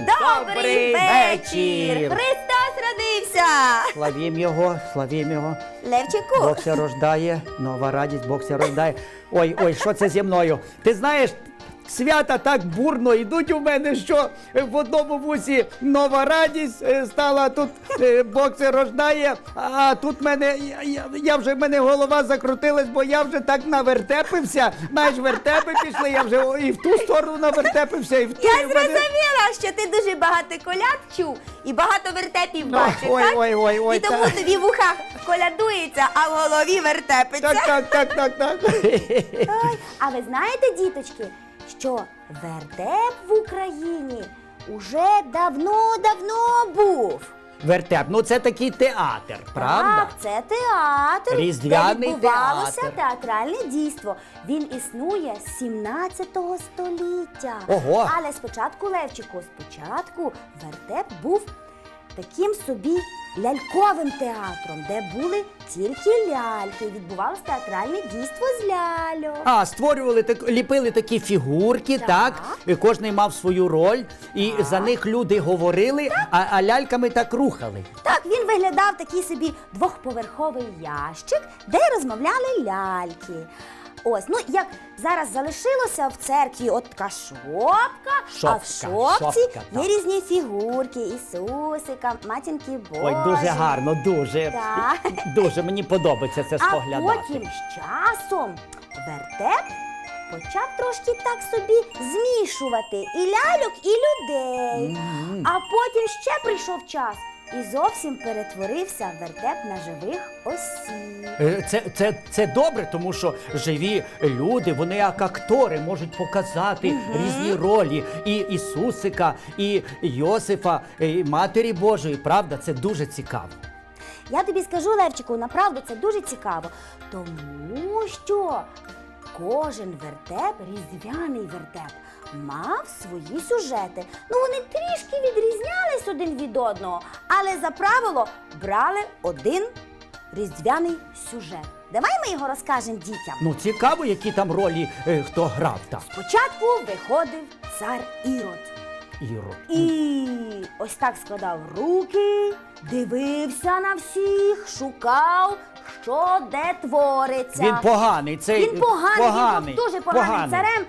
добрий вечір! Христос родився! Славім його, славім його. Левчику, Бог се рождає, нова радість, Бог се рождає. Ой, ой, що це зі мною? Ти знаєш, свята так бурно йдуть у мене, що в одному вусі нова радість е, стала, тут е, Бог се рождає, а тут мене, я, я, вже в мене голова закрутилась, бо я вже так навертепився. Знаєш, вертепи пішли, я вже і в ту сторону навертепився, і в ту. я в мене- зрозуміла, що ти дуже багато коляд чув і багато вертепів бачив, ой, так? ой, ой, ой, і тому так. тобі в ухах колядується, а в голові вертепиться. Так, так, так, так, так. Ой, а ви знаєте, діточки, що вертеп в Україні уже давно-давно був. Вертеп, ну це такий театр, правда? Так, це театр, Різдвяний де відбувалося театр. театральне дійство. Він існує з 17 століття. Ого. Але спочатку, Левчику, спочатку вертеп був таким собі ляльковим театром, де були тільки ляльки. Відбувалося театральне дійство з ляльок. А, створювали так, ліпили такі фігурки, так. Так. І кожний мав свою роль, і за них люди говорили, а, а ляльками так рухали. Так, він виглядав такий собі двохповерховий ящик, де розмовляли ляльки. Ось, ну як зараз залишилося в церкві от така шопка, а в Шопка, шопці шопка, є так. різні фігурки, Ісусика, матінки Божі. Ой, дуже гарно, дуже. Так. Дуже мені подобається це А споглядати. потім з часом вертеп почав трошки так собі змішувати і ляльок, і людей. Мгм. А потім ще прийшов час і зовсім перетворився вертеп на живих осіб. Е, Це, це, це добре, тому що живі люди, вони як актори можуть показати різні ролі і Ісусика, і Йосифа, і Матері Божої. Правда, це дуже цікаво. Я тобі скажу, Левчику, направду це дуже цікаво, тому що кожен вертеп, різдвяний вертеп, мав свої сюжети. Ну вони трішки відрізнялись один від одного, але за правило брали один різдвяний сюжет. Давай ми його розкажемо дітям. Ну, цікаво, які там ролі е, хто грав там. Спочатку виходив цар Ірод. Ірод. І ось так складав руки, дивився на всіх, шукав, що де твориться. Він поганий, цей Він поганий, він був дуже поганим царем.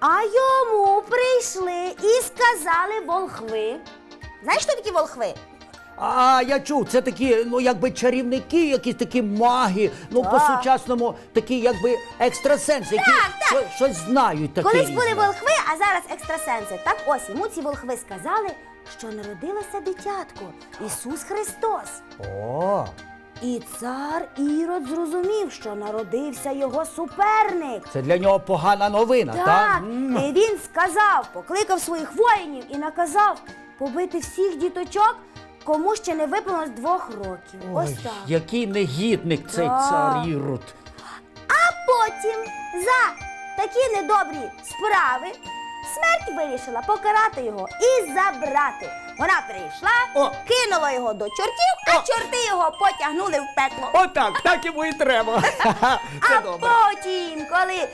А йому прийшли і сказали волхви. Знаєш, що такі волхви? А я чув, це такі, ну якби чарівники, якісь такі маги, ну Так. по-сучасному такі, якби екстрасенси, які Так, так. що- щось знають таке. Колись різне. були волхви, а зараз екстрасенси. Так ось йому ці волхви сказали, що народилося дитятко Ісус Христос. О, І цар Ірод зрозумів, що народився його суперник. це для нього погана новина, так? Так, і він сказав, покликав своїх воїнів і наказав побити всіх діточок, кому ще не виповнилось двох років. Ой, Ось так. який негідник цей Так. цар Ірод. А потім за такі недобрі справи смерть вирішила покарати його і забрати. Вона прийшла, О. кинула його до чортів, а О. чорти його потягнули в пекло. Отак, так йому і треба. Це А добре. потім, коли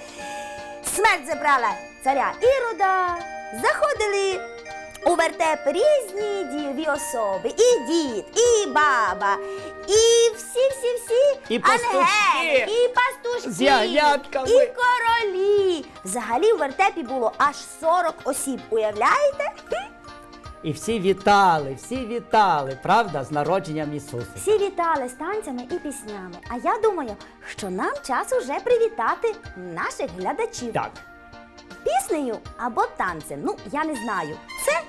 смерть забрала царя Ірода, заходили у вертеп різні дієві особи. І дід, і баба, і всі-всі-всі І пастушки. ангели, і пастушки, З ягнятками. і. Взагалі в вертепі було аж 40 осіб. Уявляєте? І всі вітали, всі вітали, правда, з народженням Ісуса. Всі вітали з танцями і піснями. А я думаю, що нам час уже привітати наших глядачів. Так. піснею або танцем. Ну, я не знаю. Це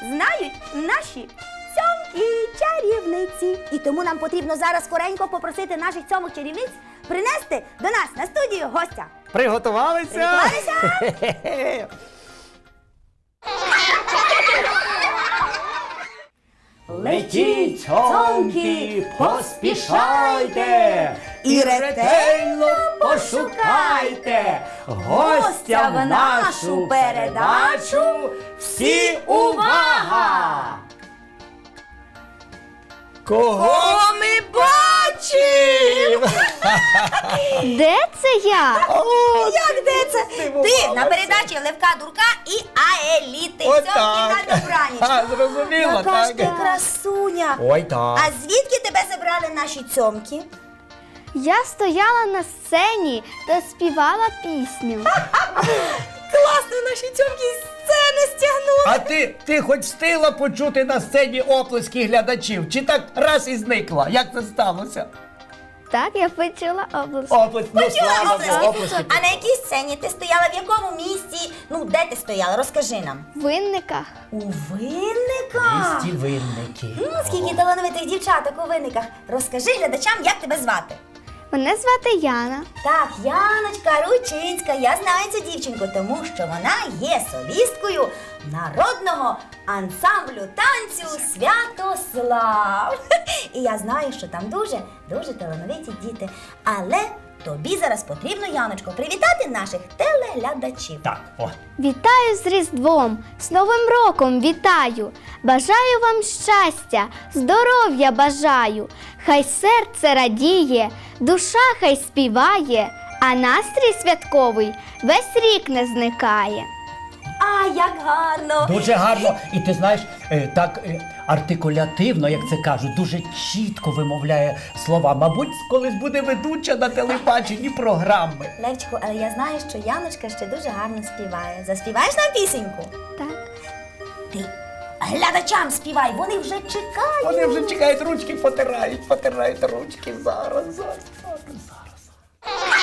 знають наші цьомки чарівниці. І тому нам потрібно зараз скоренько попросити наших цьомок чарівниць принести до нас на студію гостя. Приготувалися? Приготувалися? Летіть, цонки, поспішайте і ретельно пошукайте гостя в нашу передачу. Всі увага! Кого ми бачимо? Де це я? Як де це? Ти на передачі Левка Дурка і Аеліти. Сьогодні на добраніч. А, зрозуміла, Яка ж так. ти красуня. Ой, так. А звідки тебе забрали наші цьомки? Я стояла на сцені та співала пісню. Класно, наші цьомки з сцени стягнули. А ти, ти хоч встигла почути на сцені оплески глядачів? Чи так раз і зникла? Як це сталося? Так, я почула область. Оплески, ну Почула слава оплески. Богу, оплески. А на якій сцені ти стояла? В якому місці? Ну, де ти стояла? Розкажи нам. В винниках. У винниках. Місті винники. М, Скільки талановитих дівчаток у винниках. Розкажи глядачам, як тебе звати. Мене звати Яна. Так, Яночка Ручинська, я знаю цю дівчинку, тому що вона є солісткою народного ансамблю танцю Святослав. І я знаю, що там дуже, дуже талановиті діти. Але тобі зараз потрібно, Яночко, привітати наших телеглядачів. Так, о. Вітаю з Різдвом, з Новим роком вітаю. Бажаю вам щастя, здоров'я бажаю. Хай серце радіє, душа хай співає, а настрій святковий весь рік не зникає. А, як гарно! Дуже гарно. І ти знаєш, е, так е, артикулятивно, як це кажуть, дуже чітко вимовляє слова. Мабуть, колись буде ведуча на телебаченні програми. Левчику, але я знаю, що Яночка ще дуже гарно співає. Заспіваєш нам пісеньку? Так. Ти глядачам співай, вони вже чекають. Вони вже чекають, ручки потирають, потирають ручки. Зараз, зараз, зараз, зараз.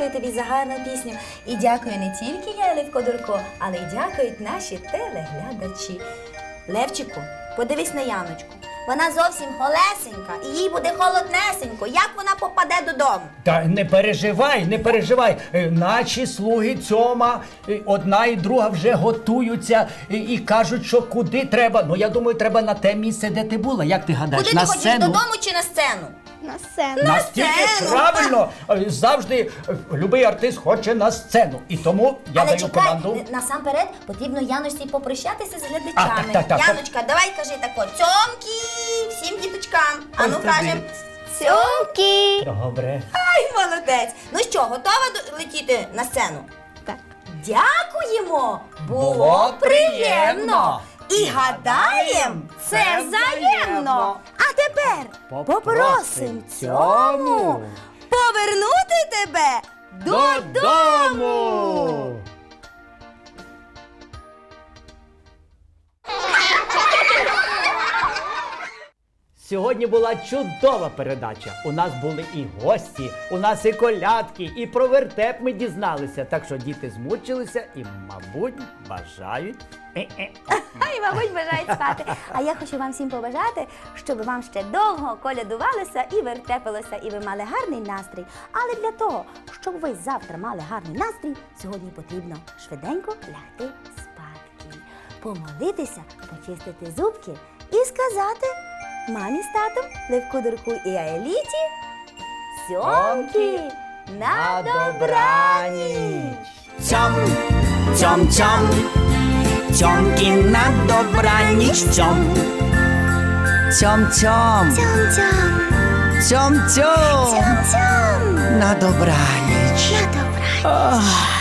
Дякую тобі за гарну пісню. І дякую не тільки я, Левко Дурко, але й дякують наші телеглядачі. Левчику, подивись на Яночку. Вона зовсім холесенька, і їй буде холоднесенько. Як вона попаде додому? Та не переживай, не переживай. Е, Наші слуги цьома, е, одна і друга вже готуються е, і кажуть, що куди треба. Ну я думаю, треба на те місце, де ти була. Як ти гадаєш? Куди на ти хочеш сцену? додому чи на сцену? На сцену. Настільки сцену. правильно Е, завжди е, любий артист хоче на сцену. І тому я Але даю чекай, команду. насамперед потрібно Яночці попрощатися з глядачами. А, так, так, так. Яночка, давай кажи тако, цьомки всім діточкам. А ну Ось тобі. кажем, цьомки. Цьомки. Добре. Ай, молодець. Ну що, готова до- летіти на сцену? Так. Дякуємо! Було, Було приємно! І гадаєм, це взаємно! А тепер Попросим цьому повернути тебе Додому! Сьогодні була чудова передача. У нас були і гості, у нас і колядки, і про вертеп ми дізналися. Так що діти змучилися і, мабуть, бажають. Е-е. Мабуть, бажають спати. А я хочу вам всім побажати, щоб вам ще довго колядувалося і вертепилося, і ви мали гарний настрій. Але для того, щоб ви завтра мали гарний настрій, сьогодні потрібно швиденько лягти спадки, помолитися, почистити зубки і сказати мамі з татом, Левку Дурку і Аеліті сьомки на добраніч! Цьом, цьом, цьом, цьомки на добраніч, цьом. Цьом, цьом, цьом, цьом, на добраніч. На добра. Ах.